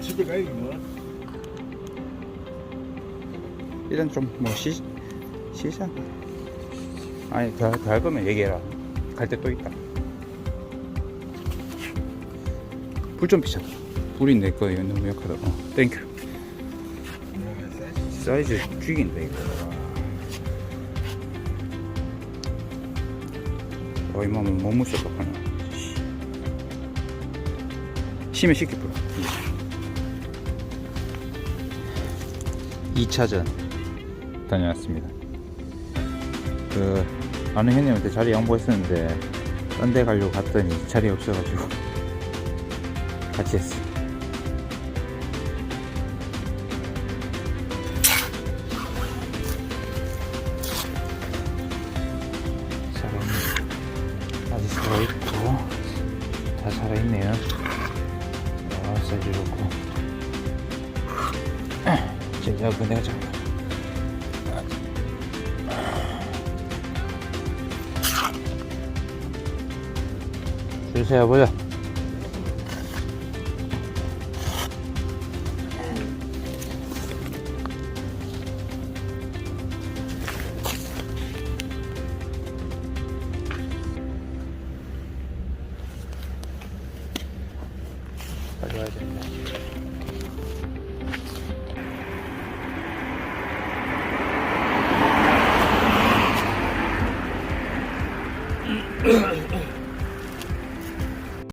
집에 가야겠네. 일단 좀뭐 쉬, 쉬자. 아니, 더, 더 할 거면 얘기해라. 갈 때 또 있다. 불 좀 비춰. 불이 내 거예요. 너무 약하다. 어, 땡큐. 사이즈 죽인다, 이거. 어, 이마면 못 묻혔다, 하나. 심해 쉽게 불어. 2차전 다녀왔습니다. 그 아는 형님한테 자리 양보했었는데 딴 데 가려고 갔더니 자리 없어가지고 같이 했어. 사람 아직 살아있고 다 살아있네요. 아 사이즈 좋고 야, 그 내가 좀. 주세요, 보자. 가져와야 됩니다. うん。